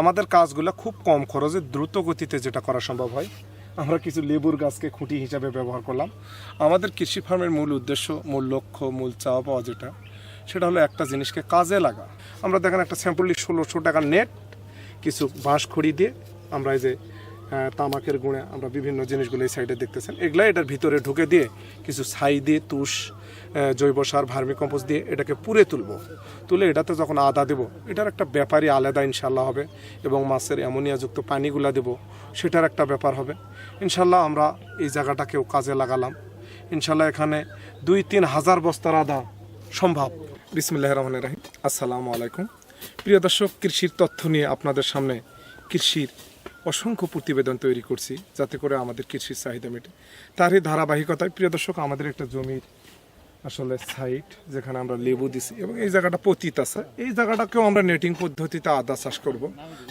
আমাদের কাজগুলো খুব কম খরচে দ্রুত গতিতে যেটা করা সম্ভব হয়। আমরা কিছু লেবুর গাছকে খুঁটি হিসাবে ব্যবহার করলাম। আমাদের কৃষি ফার্মের মূল উদ্দেশ্য, মূল লক্ষ্য, মূল চাওয়া পাওয়া যেটা, সেটা হলো একটা জিনিসকে কাজে লাগা। আমরা দেখেন একটা স্যাম্পলি ষোলোশো টাকার নেট কিছু বাঁশ খড়ি দিয়ে আমরা এই যে তামাকের গুঁড়ে, আমরা বিভিন্ন জিনিসগুলো এই সাইডে দেখতেছেন। এগুলা এটার ভিতরে ঢুকে দিয়ে কিছু ছাই দিয়ে, তুষ জৈব সার, ভার্মি কম্পোস্ট দিয়ে এটাকে পুড়ে তুলব। তুলে এটাতে যখন আদা দেব, এটার একটা ব্যাপারই আলাদা ইনশাল্লাহ হবে এবং মাছের অ্যামোনিয়াযুক্ত পানিগুলা দেব, সেটার একটা ব্যাপার হবে। ইনশাল্লাহ আমরা এই জায়গাটাকেও কাজে লাগালাম। ইনশাল্লাহ এখানে দুই তিন হাজার বস্তার আদা সম্ভব। বিসমুল্লাহ রহমান রাহিম। আসসালামু আলাইকুম। প্রিয় দর্শক, কৃষির তথ্য নিয়ে আপনাদের সামনে কৃষির অসংখ্য প্রতিবেদন তৈরি করছি যাতে করে আমাদের কৃষির চাহিদা মেটে। তারই ধারাবাহিকতায়, প্রিয় দর্শক, আমাদের একটা জমির আসলে সাইট যেখানে আমরা লেবু দিছি এবং এই জায়গাটা পতিত আছে। এই জায়গাটাকেও আমরা নেটিং পদ্ধতিতে আদা চাষ করব।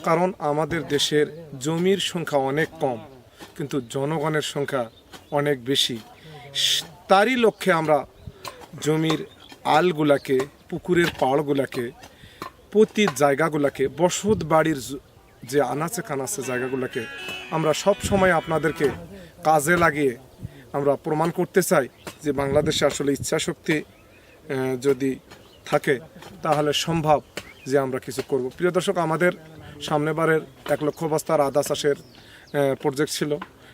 কারণ আমাদের দেশের জমির সংখ্যা অনেক কম, কিন্তু জনগণের সংখ্যা অনেক বেশি। তারই লক্ষ্যে আমরা জমির আলগুলাকে, পুকুরের পাড়গুলাকে পতির জায়গাগুলাকে, বসত বাড়ির যে আনাচে কানাচে জায়গাগুলোকে আমরা সব সময় আপনাদেরকে কাজে লাগিয়ে আমরা প্রমাণ করতে চাই যে বাংলাদেশে আসলে ইচ্ছাশক্তি যদি থাকে তাহলে সম্ভব যে আমরা কিছু করব। প্রিয় দর্শক, আমাদের সামনেবারের এক লক্ষ বস্তার আদা চাষের প্রজেক্ট ছিল।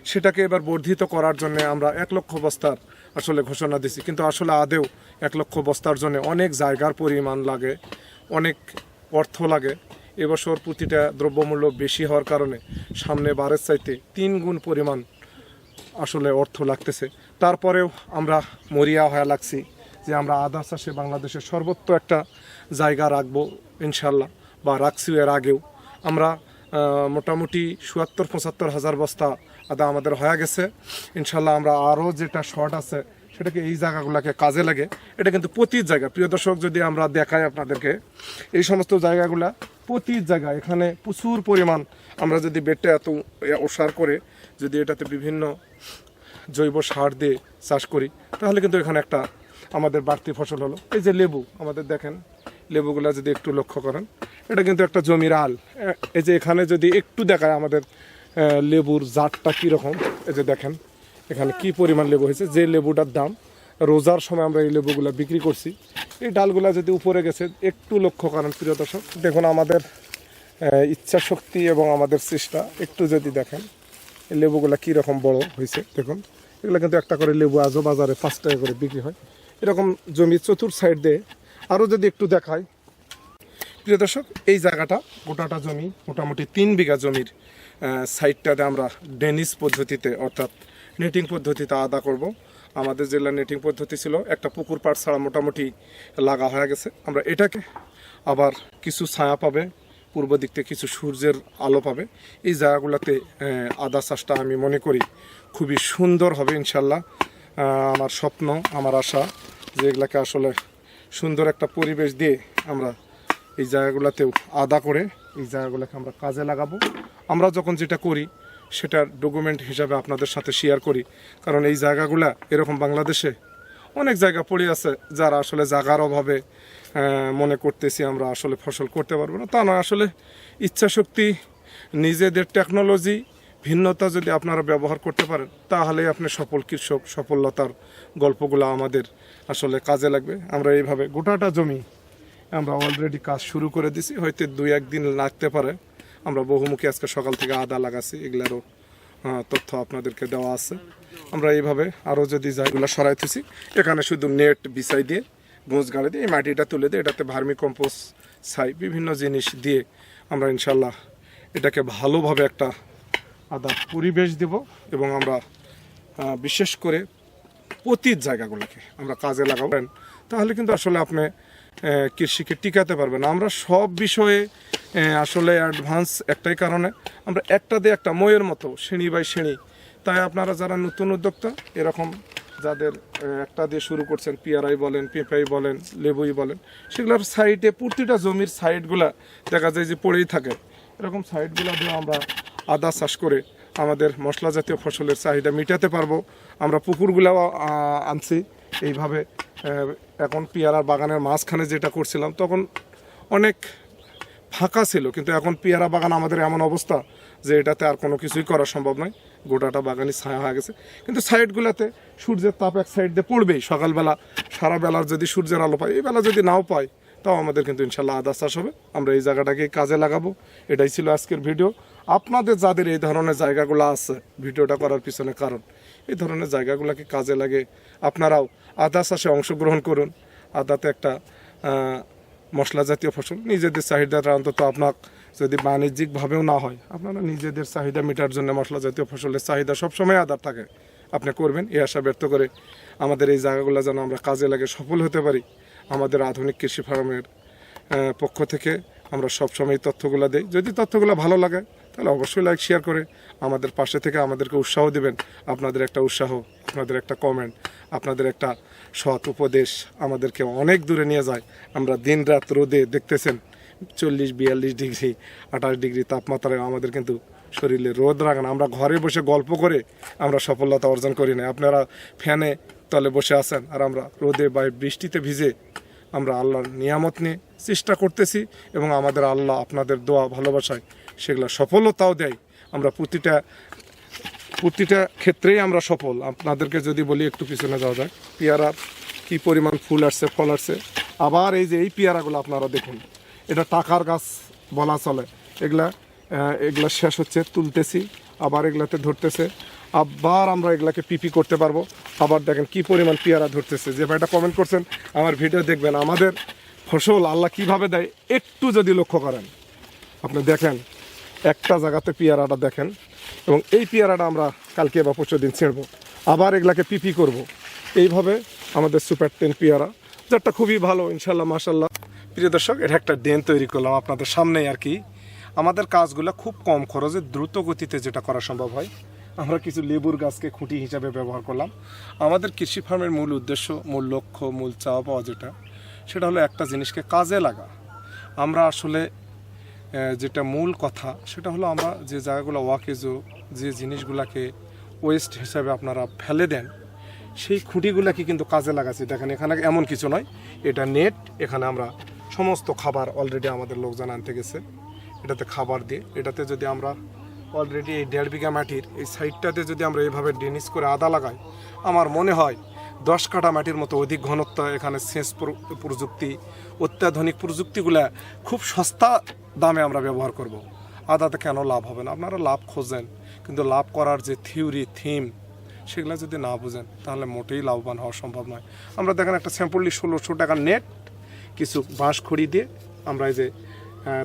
সেটাকে এবার বর্ধিত করার জন্য আমরা এক লক্ষ বস্তার আসলে ঘোষণা দিছি। কিন্তু আসলে আদেও এক লক্ষ বস্তার জন্য অনেক জায়গার পরিমাণ লাগে, অনেক অর্থ লাগে। এবছর প্রতিটা দ্রব্যমূল্য বেশি হওয়ার কারণে সামনে বারের চাইতে তিন গুণ পরিমাণ আসলে অর্থ লাগতেছে। তারপরেও আমরা মরিয়া হয়ে লাগছি যে আমরা আদা চাষে বাংলাদেশের সর্বত্র একটা জায়গা রাখব ইনশাল্লাহ বা রাখছি এর আগেও। আমরা মোটামুটি চুয়াত্তর পঁচাত্তর হাজার বস্তা আদা আমাদের হয়ে গেছে। ইনশাল্লাহ আমরা আরও যেটা শর্ট আছে সেটাকে এই জায়গাগুলোকে কাজে লাগে। এটা কিন্তু প্রতি জায়গা। প্রিয় দর্শক, যদি আমরা দেখাই আপনাদেরকে, এই সমস্ত জায়গাগুলা প্রতির জায়গায়, এখানে প্রচুর পরিমাণ আমরা যদি বেডটা এত ওসার করে যদি এটাতে বিভিন্ন জৈব সার দিয়ে চাষ করি, তাহলে কিন্তু এখানে একটা আমাদের বাড়তি ফসল হলো। এই যে লেবু, আমাদের দেখেন, লেবুগুলা যদি একটু লক্ষ্য করেন, এটা কিন্তু একটা জমির আল। এই যে এখানে যদি একটু দেখায় আমাদের লেবুর জাতটা কীরকম, এই যে দেখেন, এখানে কি পরিমাণ লেবু হয়েছে, যে লেবুটার দাম রোজার সময় আমরা এই লেবুগুলা বিক্রি করছি। এই ডালগুলা যদি উপরে গেছে, একটু লক্ষ্য করেন প্রিয় দর্শক। দেখুন আমাদের ইচ্ছা শক্তি এবং আমাদের চেষ্টা, একটু যদি দেখেন, এই লেবুগুলা কীরকম বড় হয়েছে, দেখুন। এগুলো কিন্তু একটা করে লেবু আজও বাজারে পাঁচ টাকা করে বিক্রি হয়। এরকম জমি চতুর সাইড দিয়ে আরও যদি একটু দেখায় প্রিয় দর্শক, এই জায়গাটা, গোটাটা জমি, মোটামুটি তিন বিঘা জমির সাইডটাতে আমরা ডেনিস পদ্ধতিতে, অর্থাৎ নেটিং পদ্ধতিতে আদা করব। আমাদের জেলার নেটিং পদ্ধতি ছিল, একটা পুকুর পাড় ছাড়া মোটামুটি লাগা হয়ে গেছে। আমরা এটাকে আবার কিছু ছায়া পাবে, পূর্ব দিক থেকে কিছু সূর্যের আলো পাবে। এই জায়গাগুলোতে আদা চাষটা আমি মনে করি খুবই সুন্দর হবে ইনশাল্লাহ। আমার স্বপ্ন, আমার আশা যে এগুলাকে আসলে সুন্দর একটা পরিবেশ দিয়ে আমরা এই জায়গাগুলোতেও আদা করে এই জায়গাগুলোকে আমরা কাজে লাগাবো। আমরা যখন যেটা করি সেটার ডকুমেন্ট হিসাবে আপনাদের সাথে শেয়ার করি। কারণ এই জায়গাগুলা এরকম বাংলাদেশে অনেক জায়গা পড়ে আছে যারা আসলে জায়গার অভাবে মনে করতেছি আমরা আসলে ফসল করতে পারব না। তা নয়, আসলে ইচ্ছাশক্তি, নিজেদের টেকনোলজি ভিন্নতা যদি আপনারা ব্যবহার করতে পারেন, তাহলেই আপনি সফল কৃষক, সফলতার গল্পগুলো আমাদের আসলে কাজে লাগবে। আমরা এইভাবে গোটাটা জমি আমরা অলরেডি কাজ শুরু করে দিছি, হয়তো দুই একদিন লাগতে পারে। আমরা বহুমুখী আজকে সকাল থেকে আদা লাগাচ্ছি, এগুলারও তথ্য আপনাদেরকে দেওয়া আছে। আমরা এইভাবে আরও যদি জায়গাগুলো সরাইতেছি। এখানে শুধু নেট বিছাই দিয়ে, গোঁজ গাড়ি দিয়ে, এই মাটিটা তুলে দিয়ে, এটাতে ভার্মি কম্পোস্ট ছাই, বিভিন্ন জিনিস দিয়ে আমরা ইনশাল্লাহ এটাকে ভালোভাবে একটা আদা পরিবেশ দেব এবং আমরা বিশেষ করে পতির জায়গাগুলোকে আমরা কাজে লাগাবেন তাহলে কিন্তু আসলে আপনি কৃষিকে টিকাতে পারবে না। আমরা সব বিষয়ে আসলে অ্যাডভান্স একটাই কারণে। আমরা একটা দিয়ে একটা ময়ের মতো শ্রেণি বাই শ্রেণি তাই আপনারা যারা নতুন উদ্যোক্তা, এরকম যাদের একটা দিয়ে শুরু করছেন, পিয়ারাই বলেন, পেঁপাই বলেন, লেবুই বলেন, সেগুলোর সাইডে প্রতিটা জমির সাইডগুলা দেখা যায় যে পড়েই থাকে। এরকম সাইডগুলো দিয়ে আমরা আদা চাষ করে আমাদের মশলা জাতীয় ফসলের চাহিদা মেটাতে পারব। আমরা পুকুরগুলাও আনছি। এইভাবে এখন পেয়ারার বাগানের মাঝখানে যেটা করছিলাম, তখন অনেক ফাঁকা ছিল, কিন্তু এখন পেয়ারা বাগান আমাদের এমন অবস্থা যে এটাতে আর কোনো কিছুই করা সম্ভব নয়। গোটাটা বাগানই ছায়া হয়ে গেছে। কিন্তু সাইডগুলোতে সূর্যের তাপ এক সাইড দিয়ে পড়বেই। সকালবেলা, সারা বেলার যদি সূর্যের আলো পাই এই বেলা যদি নাও পাই তাও আমাদের কিন্তু ইনশাল্লাহ আদা চাষ হবে। আমরা এই জায়গাটাকে কাজে লাগাবো। এটাই ছিল আজকের ভিডিও। আপনাদের যাদের এই ধরনের জায়গাগুলো আছে, ভিডিওটা করার পিছনে কারণ। এই ধরনের জায়গাগুলোকে কাজে লাগে। আপনারাও আদা চাষে অংশগ্রহণ করুন। আদাতে একটা মশলা জাতীয় ফসল। নিজেদের চাহিদাটা অন্তত আপনার যদি বাণিজ্যিকভাবেও না হয়, আপনারা নিজেদের চাহিদা মেটার জন্য মশলা জাতীয় ফসলের চাহিদা সবসময় আদার থাকে। আপনি করবেন, এই আশা ব্যর্থ করে আমাদের এই জায়গাগুলো যেন আমরা কাজে লাগে, সফল হতে পারি। আমাদের আধুনিক কৃষি ফার্মের পক্ষ থেকে আমরা সবসময় তথ্যগুলো দিই। যদি তথ্যগুলো ভালো লাগে তাহলে অবশ্যই লাইক শেয়ার করে আমাদের পাশে থেকে আমাদেরকে উৎসাহ দেবেন। আপনাদের একটা উৎসাহ, আপনাদের একটা কমেন্ট আপনাদের একটা সৎ উপদেশ আমাদেরকে অনেক দূরে নিয়ে যায়। আমরা দিন রাত রোদে দেখতেছেন, চল্লিশ, বিয়াল্লিশ ডিগ্রি, আঠাশ ডিগ্রি তাপমাত্রায় আমাদের কিন্তু শরীরে রোদ রাখেন আমরা ঘরে বসে গল্প করে আমরা সফলতা অর্জন করি না। আপনারা ফ্যানে তলে বসে আছেন আর আমরা রোদে বা বৃষ্টিতে ভিজে আমরা আল্লাহর নিয়ামত নিয়ে চেষ্টা করতেছি এবং আমাদের আল্লাহ আপনাদের দোয়া ভালোবাসায় সেগুলো সফলতাও দেয়। আমরা প্রতিটা প্রতিটা ক্ষেত্রেই আমরা সফল। আপনাদেরকে যদি বলি একটু পিছনে যাওয়া যায় পেয়ারার কি পরিমাণ ফুল আসছে, ফল আসছে। আবার এই যে এই পেয়ারাগুলো আপনারা দেখুন। এটা টাকার গাছ বলা চলে। এগুলা এগুলা শেষ হচ্ছে, তুলতেছি। আবার এগুলাতে ধরতেছে। আবার আমরা এগুলাকে পিপি করতে পারব। আবার দেখেন কি পরিমাণ পেয়ারা ধরতেছে। যে ভাইটা কমেন্ট করছেন, আমার ভিডিও দেখবেন। আমাদের ফসল আল্লাহ কীভাবে দেয়, একটু যদি লক্ষ্য করেন। আপনি দেখেন একটা জায়গাতে পেয়ারাটা দেখেন, এবং এই পেয়ারাটা আমরা কালকে বা পরশু দিন ছিঁড়বো। আবার এগুলাকে পিপি করব। এইভাবে আমাদের সুপার টেন পেয়ারা, যারটা খুবই ভালো ইনশাল্লাহ মাসাল্লাহ প্রিয় দর্শক, এটা একটা ডেন তৈরি করলাম আপনাদের সামনেই আর কি। আমাদের কাজগুলো খুব কম খরচে দ্রুত গতিতে যেটা করা সম্ভব হয়, আমরা কিছু লেবুর গাছকে খুঁটি হিসাবে ব্যবহার করলাম। আমাদের কৃষি ফার্মের মূল উদ্দেশ্য, মূল লক্ষ্য, মূল চাওয়া পাওয়া যেটা, সেটা হলো একটা জিনিসকে কাজে লাগা। আমরা আসলে যেটা মূল কথা, সেটা হলো আমরা যে জায়গাগুলো ওয়াকেজো যে জিনিসগুলোকে ওয়েস্ট হিসাবে আপনারা ফেলে দেন, সেই খুঁটিগুলোকে কিন্তু কাজে লাগাচ্ছি। দেখেন, এখানে এমন কিছু নয়। এটা নেট এখানে আমরা সমস্ত খাবার অলরেডি আমাদের লোকজন আনতে গেছে। এটাতে খাবার দিয়ে, এটাতে যদি আমরা অলরেডি এই দেড় বিঘা মাটির এই সাইডটাতে যদি আমরা এইভাবে ডেনিস করে আদা লাগাই, আমার মনে হয় দশ কাঠা মাটির মতো অধিক ঘনত্ব এখানে সেচ প্র- প্রযুক্তি, অত্যাধুনিক প্রযুক্তিগুলা খুব সস্তা দামে আমরা ব্যবহার করব। আদাতে কেন লাভ হবে না আপনারা লাভ খোঁজেন, কিন্তু লাভ করার যে থিওরি, থিম, সেগুলো যদি না বুঝেন, তাহলে মোটেই লাভবান হওয়া সম্ভব নয় আমরা দেখেন একটা স্যাম্পলি ষোলোশো টাকার নেট, কিছু বাঁশ খড়ি দিয়ে আমরা এই যে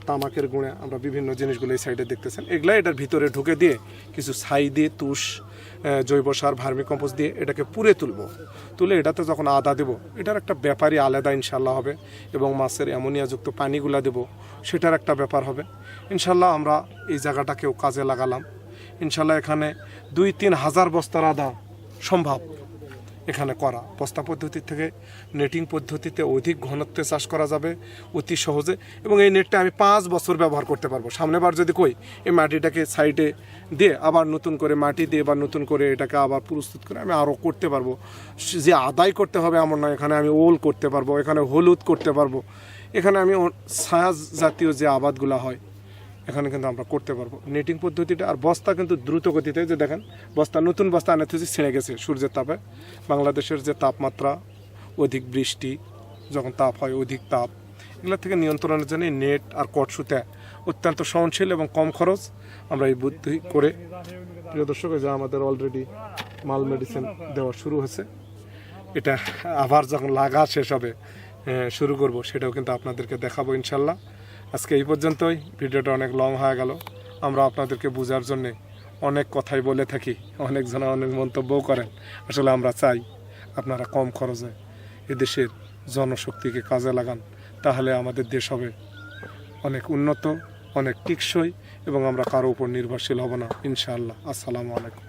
তামাকের গুঁড়ে, আমরা বিভিন্ন জিনিসগুলো এই সাইডে দেখতেছেন। এগুলা এটার ভিতরে ঢুকে দিয়ে কিছু ছাই দিয়ে, তুষ জৈব সার ভার্মি কম্পোস্ট দিয়ে এটাকে পুড়ে তুলব। তুলে এটাতে যখন আদা দেব, এটার একটা ব্যাপারই আলাদা ইনশাল্লাহ হবে এবং মাছের অ্যামোনিয়াযুক্ত পানিগুলা দেব, সেটার একটা ব্যাপার হবে। ইনশাল্লাহ আমরা এই জায়গাটাকেও কাজে লাগালাম। ইনশাল্লাহ এখানে দুই তিন হাজার বস্তার আদা সম্ভব। এখানে করা। বস্তা পদ্ধতি থেকে নেটিং পদ্ধতিতে অধিক ঘনত্বে চাষ করা যাবে অতি সহজে এবং এই নেটটা আমি পাঁচ বছর ব্যবহার করতে পারব। সামনেবার যদি কই, এই মাটিটাকে সাইডে দিয়ে আবার নতুন করে মাটি দিয়ে বা নতুন করে এটাকে আবার প্রস্তুত করে আমি আরও করতে পারব। যে আদায় করতে হবে এমন নয়, এখানে আমি ওল করতে পারব, এখানে হলুদ করতে পারব। এখানে আমি ছায়া জাতীয় যে আবাদগুলো হয় এখানে কিন্তু আমরা করতে পারব। নেটিং পদ্ধতিটা আর বস্তা কিন্তু দ্রুত গতিতে যে দেখেন, বস্তা, নতুন বস্তা আনে থেকে ছিঁড়ে গেছে সূর্যের তাপে। বাংলাদেশের যে তাপমাত্রা, অধিক বৃষ্টি, যখন তাপ হয় অধিক তাপ, এগুলো থেকে নিয়ন্ত্রণের জন্য নেট আর কটসুতে অত্যন্ত সহনশীল এবং কম খরচ আমরা এই বুদ্ধি করে প্রিয় দর্শক যা আমাদের অলরেডি মাল মেডিসিন দেওয়া শুরু হয়েছে, এটা আবার যখন লাগা শেষ হবে শুরু করব, সেটাও কিন্তু আপনাদেরকে দেখাবো ইনশাল্লাহ। আজকে এই পর্যন্তই। ভিডিওটা অনেক লং হয়ে গেল। আমরা আপনাদেরকে বোঝার জন্যে অনেক কথাই বলে থাকি, অনেকজনে অনেক মন্তব্যও করেন। আসলে আমরা চাই আপনারা কম খরচে এদেশের জনশক্তিকে কাজে লাগান, তাহলে আমাদের দেশ হবে অনেক উন্নত, অনেক টিকসই এবং আমরা কারও উপর নির্ভরশীল হব না, ইনশাআল্লাহ। আসসালামু আলাইকুম।